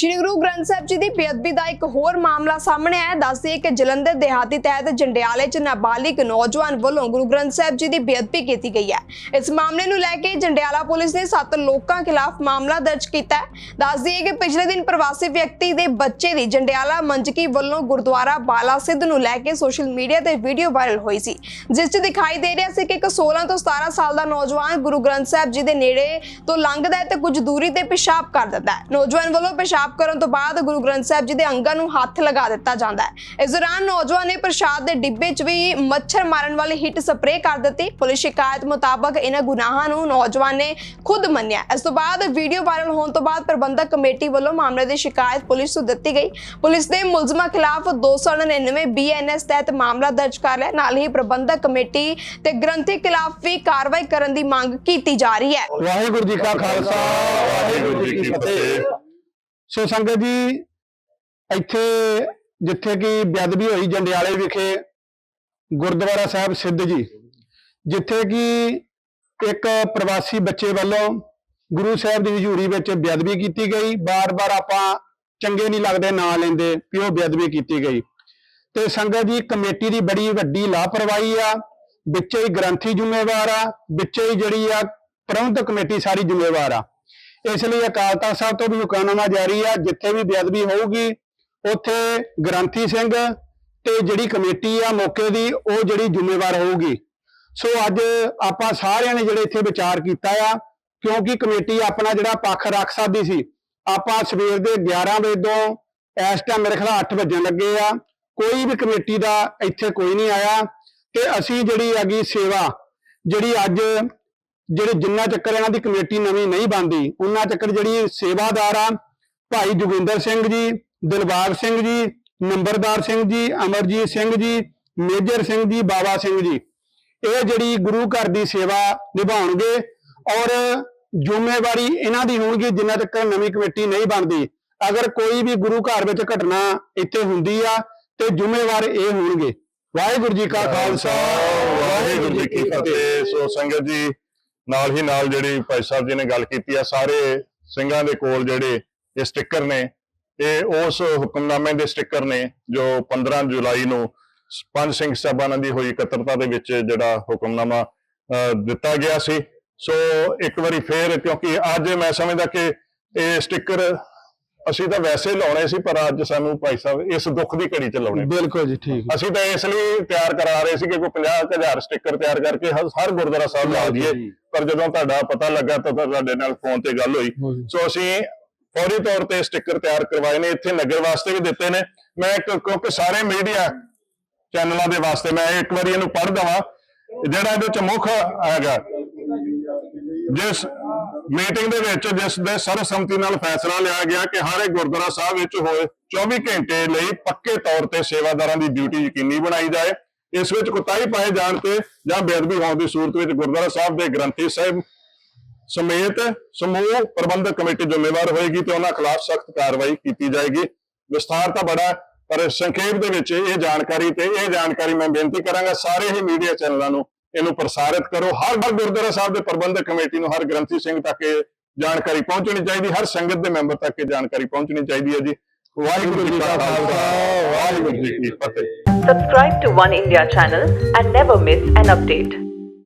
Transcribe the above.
ਸ਼੍ਰੀ ਗੁਰੂ ਗ੍ਰੰਥ ਸਾਹਿਬ ਜੀ ਦੀ ਬੇਅਦਬੀ ਦਾ ਇੱਕ ਹੋਰ ਮਾਮਲਾ ਸਾਹਮਣੇ ਆਇਆ ਹੈ। ਦੱਸਦੇ ਕਿ ਜਲੰਧਰ ਦੇਹਾਤੀ ਤਹਿਤ ਜੰਡਿਆਲੇ 'ਚ ਨਾਬਾਲਿਗ ਨੌਜਵਾਨ ਵੱਲੋਂ ਗੁਰੂ ਗ੍ਰੰਥ ਸਾਹਿਬ ਜੀ ਦੀ ਬੇਅਦਬੀ ਕੀਤੀ ਗਈ ਹੈ। ਇਸ ਮਾਮਲੇ ਨੂੰ ਲੈ ਕੇ ਜੰਡਿਆਲਾ ਪੁਲਿਸ ਨੇ ਸੱਤ ਲੋਕਾਂ ਖਿਲਾਫ ਮਾਮਲਾ ਦਰਜ ਕੀਤਾ ਹੈ। ਦੱਸਦੀ ਕਿ ਪਿਛਲੇ ਦਿਨ ਪ੍ਰਵਾਸੀ ਵਿਅਕਤੀ ਦੇ ਬੱਚੇ ਦੀ ਜੰਡਿਆਲਾ ਮੰਜਕੀ ਵੱਲੋਂ ਗੁਰਦੁਆਰਾ ਬਾਲਾ ਸਿੱਧ ਨੂੰ ਲੈ ਕੇ ਸੋਸ਼ਲ ਮੀਡੀਆ ਤੇ ਵੀਡੀਓ ਵਾਇਰਲ ਹੋਈ ਸੀ। ਜਿਸ 'ਚ ਦਿਖਾਈ ਦੇ ਰਿਹਾ ਸੀ ਕਿ ਇੱਕ 16 ਤੋਂ 17 ਸਾਲ ਦਾ ਨੌਜਵਾਨ ਗੁਰੂ ਗ੍ਰੰਥ ਸਾਹਿਬ ਜੀ ਦੇ ਨੇੜੇ ਤੋਂ ਲੰਘਦਾ ਹੈ ਤੇ ਕੁਝ ਦੂਰੀ ਤੇ ਪਿਸ਼ਾਬ ਕਰ ਦਿੰਦਾ ਹੈ। ਨੌਜਵਾਨ ਵੱਲੋਂ ਪਿਸ਼ਾਬ ਕਰਨ ਤੋਂ ਬਾਅਦ ਗੁਰੂ ਗ੍ਰੰਥ ਸਾਹਿਬ ਜੀ ਦੇ ਅੰਗਾਂ ਨੂੰ ਹੱਥ ਲਗਾ ਦਿੱਤਾ ਜਾਂਦਾ ਹੈ। ਇਸ ਦੌਰਾਨ ਨੌਜਵਾਨ ਨੇ ਪ੍ਰਸ਼ਾਦ ਦੇ ਡਿੱਬੇ 'ਚ ਵੀ ਮੱਛਰ ਮਾਰਨ ਵਾਲੀ ਹਿੱਟ ਸਪਰੇਅ ਕਰ ਦਿੱਤੀ। ਪੁਲਿਸ ਸ਼ਿਕਾਇਤ ਮੁਤਾਬਕ ਇਹਨਾਂ ਗੁਨਾਹਾਂ ਨੂੰ ਨੌਜਵਾਨ ਨੇ ਖੁਦ ਮੰਨਿਆ। ਇਸ ਤੋਂ ਬਾਅਦ ਵੀਡੀਓ ਵਾਇਰਲ ਹੋਣ ਤੋਂ ਬਾਅਦ ਪ੍ਰਬੰਧਕ ਕਮੇਟੀ ਵੱਲੋਂ ਮਾਮਲੇ ਦੀ ਸ਼ਿਕਾਇਤ ਪੁਲਿਸ ਨੂੰ ਦਿੱਤੀ ਗਈ। ਪੁਲਿਸ ਨੇ ਮੁਲਜ਼ਮਾਂ ਖਿਲਾਫ 299 ਬੀਐਨਐਸ ਤਹਿਤ ਮਾਮਲਾ ਦਰਜ ਕਰ ਲਿਆ। ਨਾਲ ਹੀ ਪ੍ਰਬੰਧਕ ਕਮੇਟੀ ਤੇ ਗ੍ਰੰਥੀ ਖਿਲਾਫ ਵੀ ਕਾਰਵਾਈ ਕਰਨ ਦੀ ਮੰਗ ਕੀਤੀ ਜਾ ਰਹੀ ਹੈ। ਵਾਹਿਗੁਰੂ ਜੀ ਕਾ ਖਾਲਸਾ, ਵਾਹਿਗੁਰੂ ਜੀ ਕੀ ਫਤਿਹ। ਸੋ ਸੰਗਤ ਜੀ, ਇੱਥੇ ਜਿੱਥੇ ਕਿ ਬੇਅਦਬੀ ਹੋਈ ਜੰਡਿਆਲੇ ਵਿਖੇ, ਗੁਰਦੁਆਰਾ ਸਾਹਿਬ ਸਿੱਧ ਜੀ, ਜਿੱਥੇ ਕਿ ਇੱਕ ਪ੍ਰਵਾਸੀ ਬੱਚੇ ਵੱਲੋਂ ਗੁਰੂ ਸਾਹਿਬ ਦੀ ਹਜ਼ੂਰੀ ਵਿੱਚ ਬੇਅਦਬੀ ਕੀਤੀ ਗਈ। ਬਾਰ-ਬਾਰ ਆਪਾਂ ਚੰਗੇ ਨਹੀਂ ਲੱਗਦੇ, ਨਾਂ ਲੈਂਦੇ ਕਿ ਉਹ ਬੇਅਦਬੀ ਕੀਤੀ ਗਈ। ਤੇ ਸੰਗਤ ਜੀ, ਕਮੇਟੀ ਦੀ ਬੜੀ ਵੱਡੀ ਲਾਪਰਵਾਹੀ ਆ। ਵਿੱਚੇ ਹੀ ਗ੍ਰੰਥੀ ਜ਼ਿੰਮੇਵਾਰ ਆ। ਵਿੱਚੇ ਹੀ ਜਿਹੜੀ ਆ, ਪ੍ਰਬੰਧਕ ਕਮੇਟੀ ਸਾਰੀ ਜ਼ਿੰਮੇਵਾਰ ਆ। ਇਸ ਲਈ ਅਕਾਲ ਤਖਤ ਸਾਹਿਬ ਤੋਂ ਵੀ ਹੁਕਮਨਾਮਾ ਜਾਰੀ ਆ, ਜਿੱਥੇ ਵੀ ਬੇਅਦਬੀ ਹੋਊਗੀ, ਉੱਥੇ ਗ੍ਰੰਥੀ ਸਿੰਘ ਤੇ ਜਿਹੜੀ ਕਮੇਟੀ ਆ ਮੌਕੇ ਦੀ, ਉਹ ਜਿਹੜੀ ਜ਼ਿੰਮੇਵਾਰ ਹੋਊਗੀ। ਸੋ ਅੱਜ ਆਪਾਂ ਸਾਰਿਆਂ ਨੇ ਜਿਹੜੇ ਇੱਥੇ ਵਿਚਾਰ ਕੀਤਾ ਆ, ਕਿਉਂਕਿ ਕਮੇਟੀ ਆਪਣਾ ਜਿਹੜਾ ਪੱਖ ਰੱਖ ਸਕਦੀ ਸੀ, ਆਪਾਂ ਸਵੇਰ ਦੇ 11 ਵਜੇ ਤੋਂ ਇਸ ਟਾਈਮ ਮੇਰੇ ਖਿਆਲ 8 ਵਜਣ ਲੱਗੇ ਆ, ਕੋਈ ਵੀ ਕਮੇਟੀ ਦਾ ਇੱਥੇ ਕੋਈ ਨਹੀਂ ਆਇਆ, ਤੇ ਅਸੀਂ ਜਿਹੜੀ ਹੈਗੀ ਸੇਵਾ, ਜਿਹੜੀ ਅੱਜ ਜਿਹੜੇ ਜਿੰਨਾ ਚੱਕਰ ਇਹਨਾਂ ਦੀ ਕਮੇਟੀ ਨਵੀਂ ਨਹੀਂ ਬਣਦੀ, ਉਹਨਾਂ ਚੱਕਰ ਜਿਹੜੀ ਸੇਵਾਦਾਰ ਆ, ਭਾਈ ਜੋਗਿੰਦਰ ਸਿੰਘ ਜੀ, ਦਿਲਬਾਗ ਸਿੰਘ ਜੀ, ਨੰਬਰਦਾਰ ਸਿੰਘ ਜੀ, ਅਮਰਜੀਤ ਸਿੰਘ ਜੀ, ਮੇਜਰ ਸਿੰਘ ਜੀ ਬਾਬਾ ਸਿੰਘ ਜੀ। ਇਹ ਜਿਹੜੀ ਗੁਰੂ ਘਰ ਦੀ ਸੇਵਾ ਨਿਭਾਉਣਗੇ ਔਰ ਜ਼ਿੰਮੇਵਾਰੀ ਇਹਨਾਂ ਦੀ ਹੋਣਗੀ ਜਿੰਨਾ ਤੱਕ ਨਵੀਂ ਕਮੇਟੀ ਨਹੀਂ ਬਣਦੀ। ਅਗਰ ਕੋਈ ਵੀ ਗੁਰੂ ਘਰ ਵਿੱਚ ਘਟਨਾ ਇੱਥੇ ਹੁੰਦੀ ਆ, ਤੇ ਜ਼ਿੰਮੇਵਾਰ ਇਹ ਹੋਣਗੇ। ਵਾਹਿਗੁਰੂ ਜੀ ਕਾ ਖਾਲਸਾ, ਵਾਹਿਗੁਰੂ ਜੀ ਕੀ ਫਤਿਹ। ਸੋ ਸੰਗਤ ਜੀ ਨਾਲ ਹੀ ਨਾਲ ਜਿਹੜੀ ਭਾਈ ਸਾਹਿਬ ਜੀ ਨੇ ਗੱਲ ਕੀਤੀ ਆ ਸਾਰੇ ਸਿੰਘਾਂ ਦੇ ਕੋਲ ਜਿਹੜੇ ਇਹ ਸਟicker ਨੇ ਇਹ ਉਸ ਹੁਕਮਨਾਮੇ ਦੇ ਸਟicker ਨੇ ਜੋ 15 ਜੁਲਾਈ ਨੂੰ ਪੰਜ ਸਿੰਘ ਸਾਹਿਬਾਨਾਂ ਦੀ ਹੋਈ ਇਕੱਤਰਤਾ ਦੇ ਵਿੱਚ ਜਿਹੜਾ ਹੁਕਮਨਾਮਾ ਅਹ, ਦਿੱਤਾ ਗਿਆ ਸੀ। ਸੋ ਇੱਕ ਵਾਰੀ ਫੇਰ ਕਿਉਂਕਿ ਅੱਜ ਮੈਂ ਸਮਝਦਾ ਕਿ ਇਹ ਸਟicker ਅਸੀਂ ਤਾਂ ਵੈਸੇ ਲਾਉਣੇ ਸੀ ਪਰ ਅੱਜ ਸਾਨੂੰ ਭਾਈ ਸਾਹਿਬ ਇਸ ਦੁੱਖ ਦੀ ਘੜੀ 'ਚ ਲਾਉਣੇ ਬਿਲਕੁਲ ਜੀ ਠੀਕ। ਅਸੀਂ ਤਾਂ ਇਸ ਲਈ ਤਿਆਰ ਕਰਾ ਰਹੇ ਸੀ ਕਿ ਕੋਈ 50000 ਸਟicker ਤਿਆਰ ਕਰਕੇ ਹਰ ਗੁਰਦੁਆਰਾ ਸਾਹਿਬ ਲਾ ਦਈਏ। ਪਰ ਜਦੋਂ ਤੁਹਾਡਾ ਪਤਾ ਲੱਗਾ ਤਾਂ ਤੁਹਾਡੇ ਨਾਲ ਫੋਨ ਤੇ ਗੱਲ ਹੋਈ। ਸੋ ਅਸੀਂ ਫੌਰੀ ਤੌਰ ਤੇ ਸਟicker ਤਿਆਰ ਕਰਵਾਏ ਨੇ ਇੱਥੇ ਨਗਰ ਵਾਸਤੇ ਵੀ ਦਿੱਤੇ ਨੇ। ਮੈਂ ਕਿਉਂਕਿ ਸਾਰੇ ਮੀਡੀਆ ਚੈਨਲਾਂ ਦੇ ਵਾਸਤੇ ਮੈਂ ਇੱਕ ਵਾਰੀ ਇਹਨੂੰ ਪੜ੍ਹ ਦਵਾਂ। ਜਿਹੜਾ ਇਹਦੇ ਚ ਮੁੱਖ ਹੈਗਾ ਜਿਸ ਮੀਟਿੰਗ ਦੇ ਵਿੱਚ ਜਿਸ ਦੇ ਸਰਬਸੰਮਤੀ ਨਾਲ ਫੈਸਲਾ ਲਿਆ ਗਿਆ ਕਿ ਹਰ ਇੱਕ ਗੁਰਦੁਆਰਾ ਸਾਹਿਬ ਵਿੱਚ ਹੋਏ 24 ਘੰਟੇ ਲਈ ਪੱਕੇ ਤੌਰ ਤੇ ਸੇਵਾਦਾਰਾਂ ਦੀ ਡਿਊਟੀ ਯਕੀਨੀ ਬਣਾਈ ਜਾਏ। ਇਸ ਵਿੱਚ ਕੁਤਾਹੀ ਪਾਏ ਜਾਣ ਤੇ ਜਾਂ ਬੇਅਦਬੀ ਹੋਣ ਦੀ ਸੂਰਤ ਵਿੱਚ ਗੁਰਦੁਆਰਾ ਸਾਹਿਬ ਦੇ ਗ੍ਰੰਥੀ ਸਾਹਿਬ ਸਮੇਤ ਸਮੂਹ ਪ੍ਰਬੰਧਕ ਕਮੇਟੀ ਜ਼ਿੰਮੇਵਾਰ ਹੋਏਗੀ ਤੇ ਉਹਨਾਂ ਖਿਲਾਫ ਸਖਤ ਕਾਰਵਾਈ ਕੀਤੀ ਜਾਏਗੀ। ਵਿਸਥਾਰ ਤਾਂ ਬੜਾ ਪਰ ਸੰਖੇਪ ਦੇ ਵਿੱਚ ਇਹ ਜਾਣਕਾਰੀ ਤੇ ਇਹ ਜਾਣਕਾਰੀ ਮੈਂ ਬੇਨਤੀ ਕਰਾਂਗਾ, ਸਾਰੇ ਹੀ ਮੀਡੀਆ ਚੈਨਲਾਂ ਨੂੰ ਇਹਨੂੰ ਪ੍ਰਸਾਰਿਤ ਕਰੋ। ਹਰ ਹਰ ਗੁਰਦੁਆਰਾ ਸਾਹਿਬ ਦੇ ਪ੍ਰਬੰਧਕ ਕਮੇਟੀ ਨੂੰ ਹਰ ਗ੍ਰੰਥੀ ਸਿੰਘ ਤੱਕ ਇਹ ਜਾਣਕਾਰੀ ਪਹੁੰਚਣੀ ਚਾਹੀਦੀ, ਹਰ ਸੰਗਤ ਦੇ ਮੈਂਬਰ ਤੱਕ ਇਹ ਜਾਣਕਾਰੀ ਪਹੁੰਚਣੀ ਚਾਹੀਦੀ ਹੈ ਜੀ। ਵਾਹਿਗੁਰੂ ਜੀ ਕਾ ਖਾਲਸਾ, ਵਾਹਿਗੁਰੂ ਜੀ ਕੀ ਫਤਿਹ। Subscribe to One India channel and never miss an update.